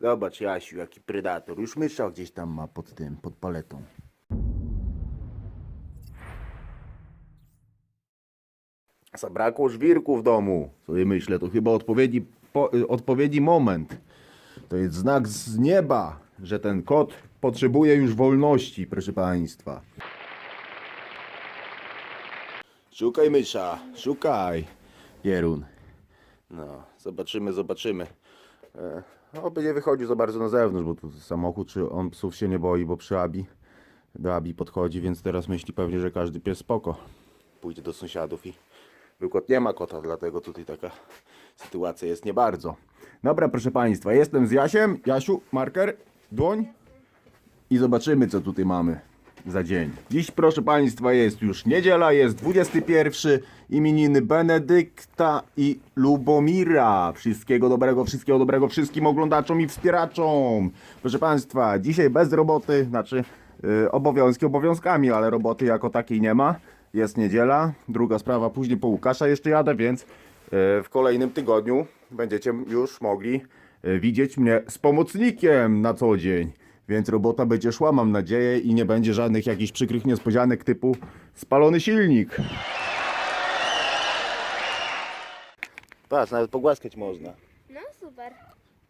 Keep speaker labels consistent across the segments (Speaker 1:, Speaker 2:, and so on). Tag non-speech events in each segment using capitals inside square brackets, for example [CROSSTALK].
Speaker 1: Zobacz, Jasiu, jaki predator. Już mysza gdzieś tam ma pod tym, pod paletą. Zabrakło żwirku w domu. Sobie myślę, to chyba odpowiedzi, po, odpowiedzi moment. To jest znak z nieba, że ten kot potrzebuje już wolności, proszę państwa. Szukaj mysza, szukaj. Pierun. No, zobaczymy, zobaczymy. E, oby nie wychodził za bardzo na zewnątrz, bo tu samochód, czy on psów się nie boi, bo przy Abi, do Abi podchodzi, więc teraz myśli pewnie, że każdy pies spoko. Pójdzie do sąsiadów i był kot, nie ma kota, dlatego tutaj taka sytuacja jest nie bardzo. Dobra, proszę Państwa, jestem z Jasiem. Jasiu, marker, dłoń i zobaczymy, co tutaj mamy za dzień. Dziś, proszę Państwa, jest już niedziela, jest 21. Imieniny Benedykta i Lubomira. Wszystkiego dobrego, wszystkiego dobrego wszystkim oglądaczom i wspieraczom. Proszę Państwa, dzisiaj bez roboty, znaczy yy, obowiązki obowiązkami, ale roboty jako takiej nie ma. Jest niedziela. Druga sprawa, później po Łukasza jeszcze jadę, więc yy, w kolejnym tygodniu będziecie już mogli yy, widzieć mnie z pomocnikiem na co dzień. Więc robota będzie szła, mam nadzieję, i nie będzie żadnych jakichś przykrych niespodzianek typu spalony silnik. Patrz, nawet pogłaskać można.
Speaker 2: No super.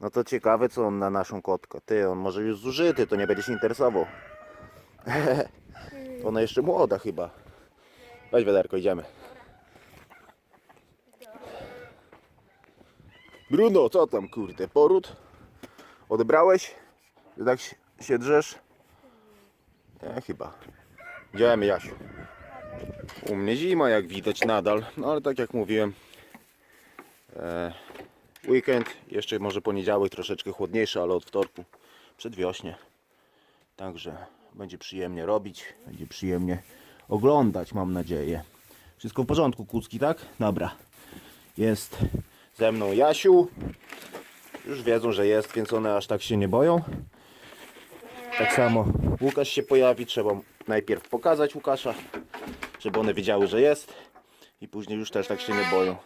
Speaker 1: No to ciekawe, co on na naszą kotkę. Ty, on może już zużyty, to nie będzie się interesował. Ona jeszcze młoda chyba. Weź wiaderko, idziemy. Bruno, co tam, kurde, poród? Odebrałeś? Tak się- się drzesz? Nie, chyba. Idziemy, Jasiu. U mnie zima, jak widać, nadal. No ale tak jak mówiłem, e, weekend, jeszcze może poniedziałek troszeczkę chłodniejszy, ale od wtorku przedwiośnie. Także będzie przyjemnie robić, będzie przyjemnie oglądać, mam nadzieję. Wszystko w porządku, Kucki, tak? Dobra. Jest ze mną Jasiu. Już wiedzą, że jest, więc one aż tak się nie boją. Tak samo Łukasz się pojawi, trzeba najpierw pokazać Łukasza, żeby one wiedziały, że jest i później już też tak się nie boją.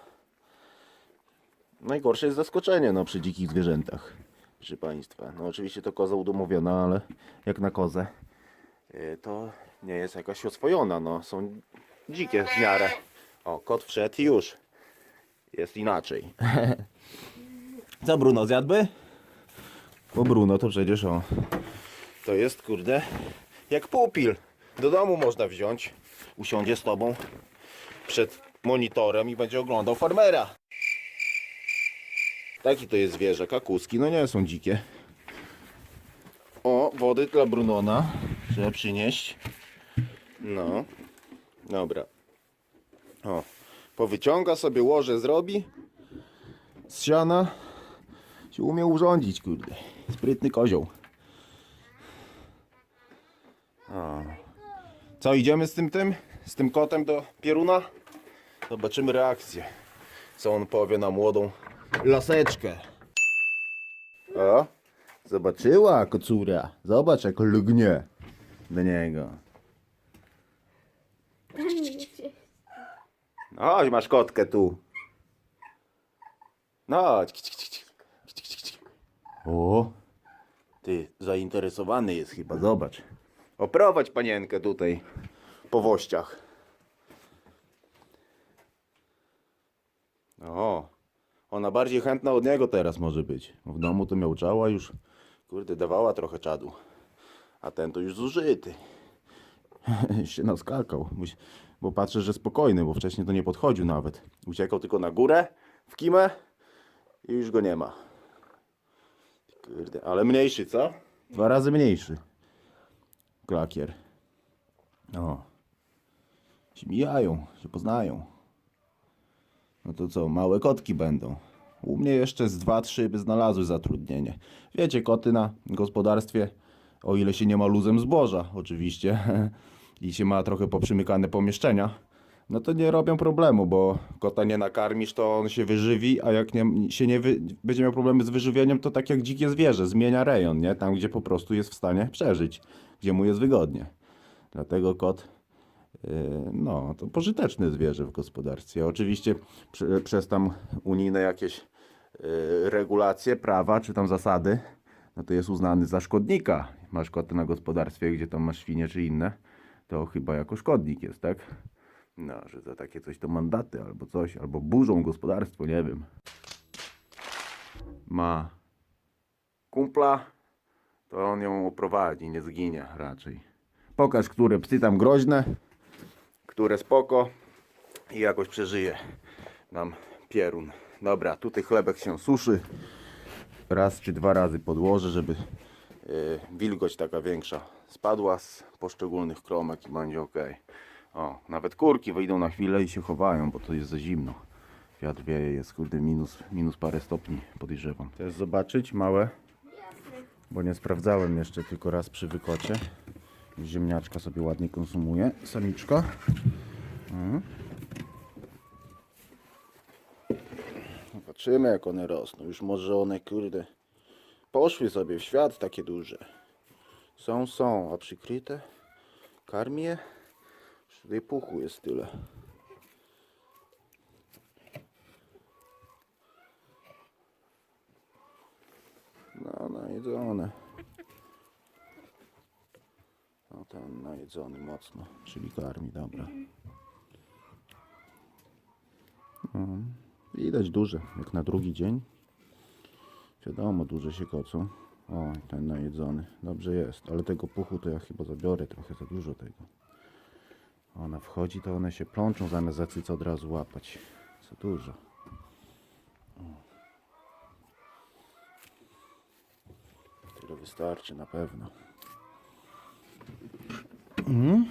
Speaker 1: Najgorsze jest zaskoczenie no, przy dzikich zwierzętach, proszę Państwa. No oczywiście to koza udomowiona, ale jak na kozę yy, to nie jest jakaś oswojona, no są dzikie w miarę. O, kot wszedł i już jest inaczej. [LAUGHS] Co Bruno zjadłby? Bo Bruno to przecież o. To jest kurde jak pupil. Do domu można wziąć. Usiądzie z tobą przed monitorem i będzie oglądał farmera. Taki to jest zwierzę, kakuski, no nie są dzikie. O, wody dla Brunona. Trzeba przynieść. No. Dobra. O. Powyciąga sobie łoże zrobi. Z siana. Się umie urządzić, kurde. Sprytny kozioł. O. Co, idziemy z tym tym? Z tym kotem do Pieruna? Zobaczymy reakcję. Co on powie na młodą laseczkę. O, zobaczyła kocura. Zobacz jak lgnie do niego. No masz kotkę tu. No. O, ty zainteresowany jest chyba, zobacz. Oprowadź panienkę tutaj po wościach. O, ona bardziej chętna od niego teraz może być. W domu to miał czała już, kurde, dawała trochę czadu. A ten to już zużyty. [LAUGHS] się naskakał, bo patrzę, że spokojny, bo wcześniej to nie podchodził nawet. Uciekał tylko na górę, w kimę i już go nie ma. Kurde, ale mniejszy, co? Dwa razy mniejszy. Klakier. O. Się mijają, się poznają. No to co, małe kotki będą. U mnie jeszcze z dwa, trzy by znalazły zatrudnienie. Wiecie, koty na gospodarstwie, o ile się nie ma luzem zboża, oczywiście, [LAUGHS] i się ma trochę poprzymykane pomieszczenia, no to nie robią problemu, bo kota nie nakarmisz, to on się wyżywi, a jak nie, się nie wy, będzie miał problemy z wyżywieniem, to tak jak dzikie zwierzę, zmienia rejon, nie? Tam, gdzie po prostu jest w stanie przeżyć, gdzie mu jest wygodnie. Dlatego kot Yy, No, to pożyteczne zwierzę w gospodarstwie. Oczywiście prze- przez tam unijne jakieś yy, regulacje, prawa czy tam zasady no to jest uznany za szkodnika. Masz kota na gospodarstwie, gdzie tam masz świnie czy inne, to chyba jako szkodnik jest, tak? No, że za takie coś to mandaty albo coś, albo burzą gospodarstwo, nie wiem. Ma kumpla, to on ją oprowadzi, nie zginie raczej. Pokaż, które psy tam groźne, które spoko i jakoś przeżyje nam pierun. Dobra, tutaj chlebek się suszy. Raz czy dwa razy podłożę, żeby yy, wilgoć taka większa spadła z poszczególnych kromek i będzie ok. O, nawet kurki wyjdą na chwilę i się chowają, bo to jest za zimno. Wiatr wieje, jest kurde minus, minus parę stopni podejrzewam. Chcesz zobaczyć małe? Bo nie sprawdzałem jeszcze, tylko raz przy wykocie. Ziemniaczka sobie ładnie konsumuje. Samiczka. Mhm. Patrzymy jak one rosną. Już może one kurde poszły sobie w świat takie duże. Są, są, a przykryte? Karmię? Tutaj puchu jest tyle. No, najedzone. No ten najedzony mocno, czyli karmi, dobra. Mhm. Widać duże, jak na drugi dzień. Wiadomo, duże się kocą. O, ten najedzony. Dobrze jest, ale tego puchu to ja chyba zabiorę trochę za dużo tego. Ona wchodzi, to one się plączą zamiast zacyca od razu łapać. Za dużo. Tyle wystarczy na pewno. Mhm.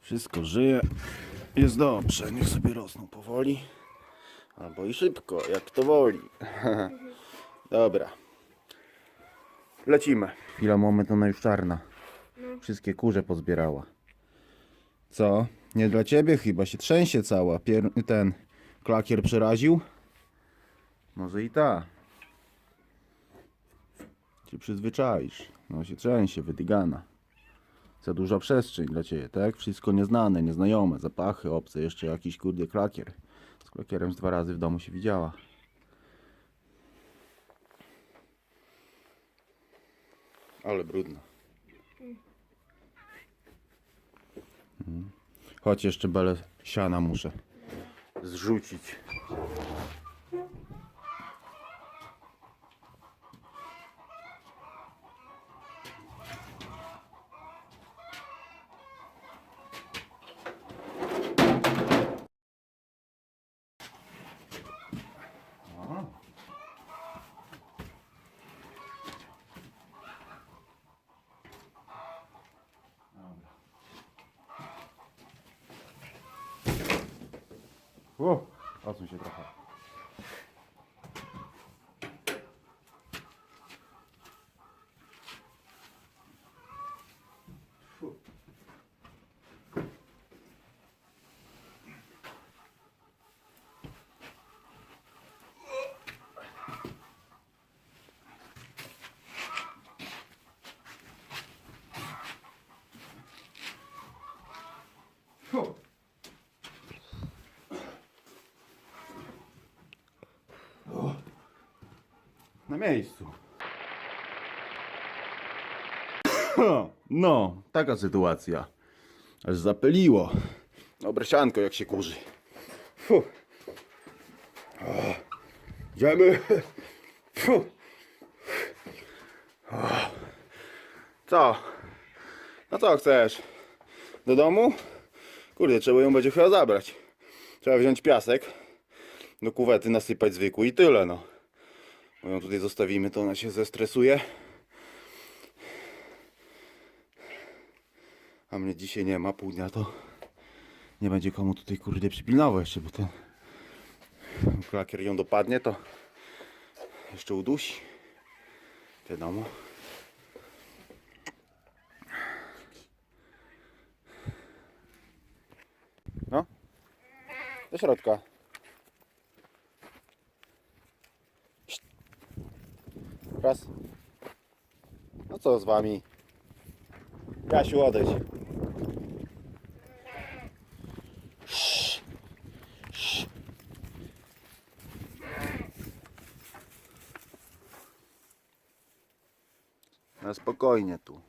Speaker 1: Wszystko żyje. Jest dobrze. Niech sobie rosną powoli. Albo i szybko, jak to woli. [LAUGHS] Dobra. Lecimy. Chwila, moment, ona już czarna. Wszystkie kurze pozbierała. Co? Nie dla ciebie chyba się trzęsie cała. Pier... Ten klakier przeraził? Może i ta. Cię przyzwyczaisz. No się trzęsie, wydygana. Za duża przestrzeń dla ciebie, tak? Wszystko nieznane, nieznajome, zapachy obce, jeszcze jakiś kurde klakier. Z klakierem z dwa razy w domu się widziała. Ale brudno. Mhm. Chodź jeszcze belę siana muszę zrzucić. O, odsuń się trochę. Fu. Miejscu. [COUGHS] No, taka sytuacja. Aż zapyliło. Dobre sianko jak się kurzy. Fu. O, Idziemy. O. Co? No co chcesz? Do domu? Kurde, trzeba ją będzie chyba zabrać. Trzeba wziąć piasek, do kuwety nasypać zwykły i tyle no. Bo ją tutaj zostawimy, to ona się zestresuje. A mnie dzisiaj nie ma, pół dnia to nie będzie komu tutaj kurde przypilnować jeszcze, bo ten klakier ją dopadnie, to jeszcze udusi. Wiadomo. No, do środka. obraz. No co z Wami? Jasiu, odejdź. No spokojnie tu.